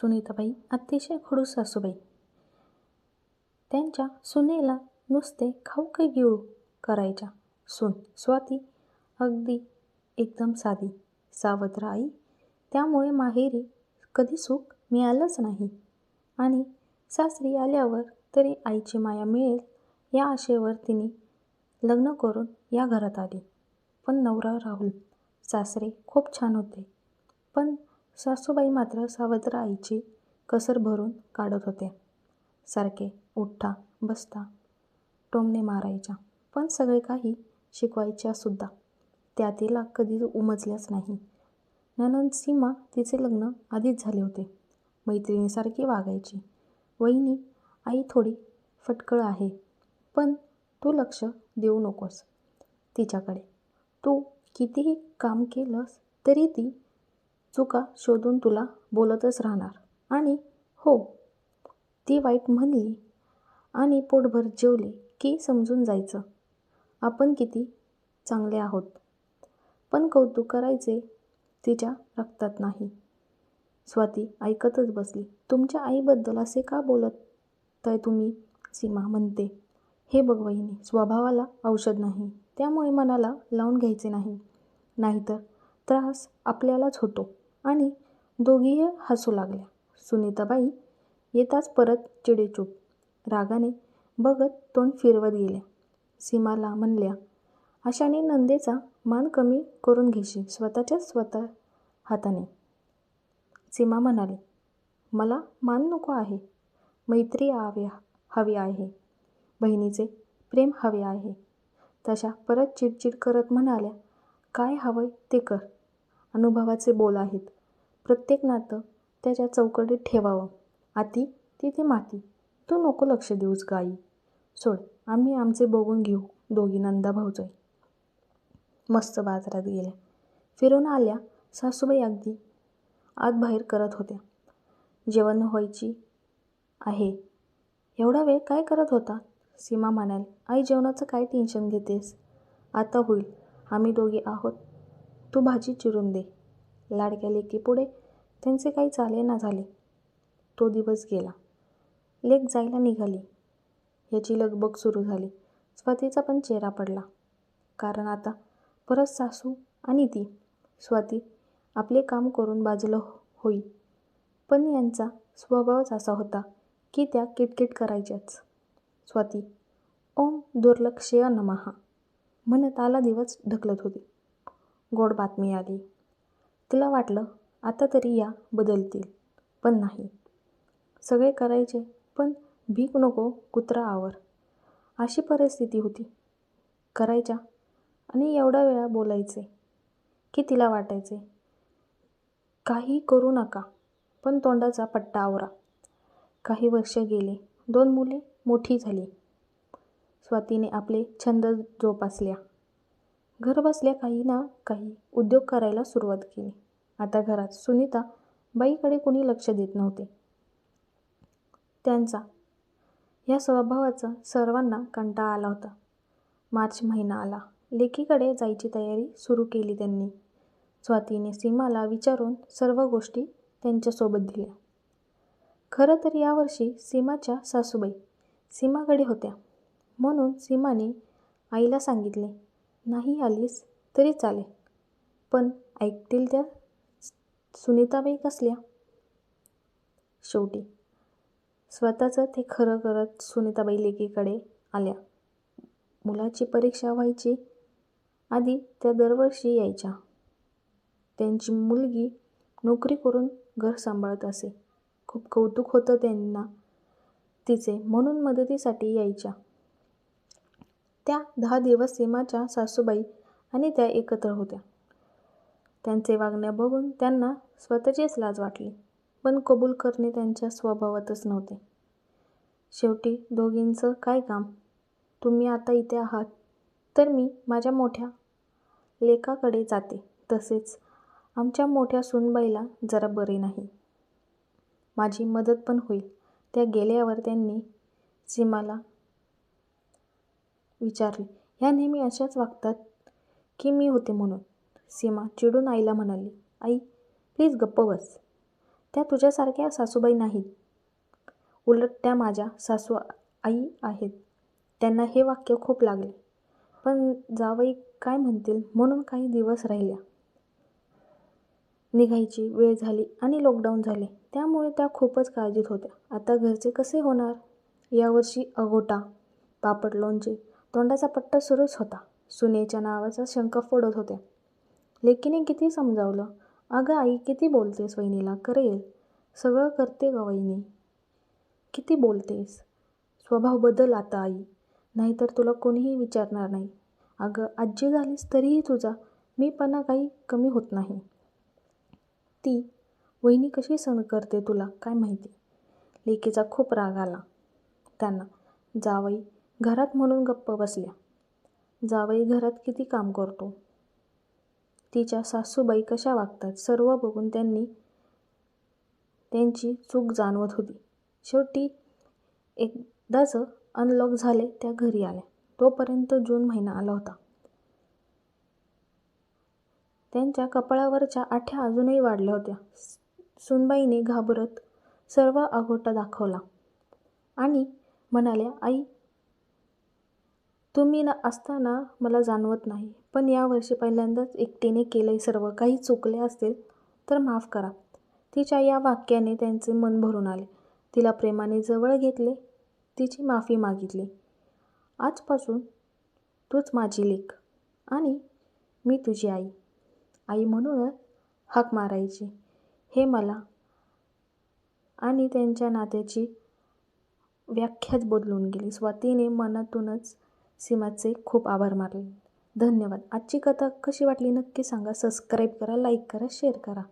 सुनीताबाई अतिशय खडू सासूबाई. त्यांच्या सुनेला नुसते खाऊ गिळू करायच्या. सून स्वाती अगदी एकदम साधी सावत्र आई. त्यामुळे माहेरी कधी सुख मिळालंच नाही. आणि सासरी आल्यावर तरी आईची माया मिळेल या आशेवर तिने लग्न करून या घरात आली. पण नवरा राहुल सासरे खूप छान होते. पण सासूबाई मात्र सावत्र आईची कसर भरून काढत होते. सारखे उठा बसता टोमणे मारायच्या. पण सगळे काही शिकवायच्या सुद्धा. त्या तिला कधी उमजल्याच नाही. ननंद सीमा तिचे लग्न आधीच झाले होते. मैत्रिणीसारखी वागायची. वहिनी आई थोडी फटकळ आहे पण तू लक्ष देऊ नकोस तिच्याकडे. तू कितीही काम केलंस तरी ती चुका शोधून तुला बोलतच राहणार. आणि हो ती वाईट म्हणली आणि पोटभर जेवले की समजून जायचं. आपण किती चांगले आहोत. पण कौतुक करायचे तिच्या रक्तात नाही. स्वाती ऐकतच बसली. तुमच्या आईबद्दल असे का बोलत आहे तुम्ही? सीमा म्हणते. हे बघ वहिनी स्वभावाला औषध नाही. त्यामुळे मनाला लावून घ्यायचे नाही. नाहीतर त्रास आपल्यालाच होतो. आणि दोघीही हसू लागल्या. सुनीताबाई येताच परत चिडेचूप. रागाने बघत तोंड फिरवत गेल्या. सीमाला म्हणल्या अशाने नंदेचा मान कमी करून घेशील स्वतःच्या स्वतः हाताने. सीमा म्हणाली मला मान नको आहे. मैत्री हवी हवी आहे. बहिणीचे प्रेम हवे आहे. तशा परत चिडचिड करत म्हणाल्या काय हवंय ते कर. अनुभवाचे बोल आहेत. प्रत्येक नातं त्याच्या चौकटीत ठेवावं. आती तिथे माती. तू नको लक्ष देऊस गाई. सोड आम्ही आमचे बघून घेऊ दोघी नंदा भाऊजाई. मस्त बाजारात गेल्या. फिरून आल्या सासूबाई अगदी आत बाहेर करत होत्या. जेवण व्हायची आहे. एवढा वेळ काय करत होता? सीमा म्हणाली आई जेवणाचं काय टेन्शन घेतेस? आता होईल. आम्ही दोघे आहोत. तू भाजी चिरून दे. लाडक्या लेकी पुढे त्यांचे काही चाले ना झाले. तो दिवस गेला. लेक जायला निघाली. याची लगबग सुरू झाली. स्वातीचा पण चेहरा पडला. कारण आता परत सासू आणि ती स्वाती आपले काम करून बाजूला हो-, होई. पण यांचा स्वभावच असा होता की त्या किटकिट करायच्याच. स्वाती ओम दुर्लक्षय नमहा म्हणत आला दिवस ढकलत होती. गोड बातमी आली. तिला वाटलं आता तरी या बदलतील पण नाही. सगळे करायचे पण भीक नको कुत्रा आवर. अशी परिस्थिती होती. करायच्या आणि एवढा वेळा बोलायचे की तिला वाटायचे काही करू नका पण तोंडाचा पट्टा आवरा. काही वर्ष गेले दोन मुले मोठी झाली. स्वातीने आपले छंद जोपासल्या. घरबसल्या काही ना काही उद्योग करायला सुरुवात केली. आता घरात सुनीता बाईकडे कोणी लक्ष देत नव्हते. त्यांचा या स्वभावाचा सर्वांना कंटाळा आला होता. मार्च महिना आला. लेकीकडे जायची तयारी सुरू केली त्यांनी. स्वातीने सीमाला विचारून सर्व गोष्टी त्यांच्यासोबत दिल्या. खरं तर यावर्षी सीमाच्या सासूबाई सीमाकडे होत्या. म्हणून सीमाने आईला सांगितले नाही आलीस तरी चालेल. पण ऐकतील त्या सुनीताबाई कसल्या? शेवटी स्वतःचं ते खरं करत सुनीताबाई लेकीकडे आल्या. मुलाची परीक्षा व्हायची आधी त्या दरवर्षी यायच्या. त्यांची मुलगी नोकरी करून घर सांभाळत असे. खूप कौतुक होतं त्यांना. तिचे म्हणून मदतीसाठी यायच्या. त्या दहा दिवस सीमाच्या सासूबाई आणि त्या एकत्र होत्या. त्यांचे वागणे बघून त्यांना स्वतःचीच लाज वाटली पण कबूल करणे त्यांच्या स्वभावातच नव्हते. शेवटी दोघींचं काय काम? तुम्ही आता इथे आहात तर मी माझ्या मोठ्या लेकाकडे जाते. तसेच आमच्या मोठ्या सुनबाईला जरा बरे नाही. माझी मदत पण होईल. त्या गेल्यावर त्यांनी सीमाला विचारले. ह्या नेहमी अशाच वागतात की मी होते म्हणून? सीमा चिडून आईला म्हणाली. आई प्लीज गप्प बस. त्या तुझ्यासारख्या सासूबाई नाहीत. उलट त्या माझ्या सासू आई आहेत. त्यांना हे वाक्य खूप लागले. पण जावई काय म्हणतील म्हणून काही दिवस राहिल्या. निघायची वेळ झाली आणि लॉकडाऊन झाले. त्यामुळे त्या खूपच काळजीत होत्या. आता घरचे कसे होणार? यावर्षी अगोटा पापड लोणचे तोंडाचा पट्टा सुरूच होता. सुनेच्या नावाचा शंका फोडत होत्या लेकीने किती समजावलं? अगं आई किती बोलतेस वहिनीला? करेल सगळं करते ग वहिनी. किती बोलतेस? स्वभाव बदल आता आई. नाहीतर तुला कोणीही विचारणार नाही. अगं आजी झालीस तरीही तुझा मीपणा काही कमी होत नाही. ती वहिनी कशी सण करते तुला? काय माहिती? लेकीचा खूप राग आला. त्यांना जावई घरात म्हणून गप्प बसल्या. जावई घरात किती काम करतो? तिच्या सासूबाई कशा वागतात? सर्व बघून त्यांनी त्यांची चूक जाणवत होती. शेवटी एकदाच अनलॉक झाले त्या घरी आल्या. तोपर्यंत जून महिना आला होता. त्यांच्या कपाळावरच्या आठ्या अजूनही वाढल्या होत्या. सुनबाईने घाबरत सर्व आगोटा दाखवला आणि म्हणाल्या आई तुम्ही ना असताना मला जाणवत नाही. पण यावर्षी पहिल्यांदाच एकटीने केलंय सर्व. काही चुकले असतील तर माफ करा. तिच्या या वाक्याने त्यांचे मन भरून आले. तिला प्रेमाने जवळ घेतले. तिची माफी मागितली. आजपासून तूच माझी लेख आणि मी तुझी आई. आई म्हणूनच हाक मारायची. हे मला आणि त्यांच्या नात्याची व्याख्याच बदलून गेली. स्वातीने मनातूनच सीमाचे खूप आभार मानले. धन्यवाद. आजची कथा कशी वाटली नक्की सांगा. सबस्क्राईब करा लाईक करा शेअर करा.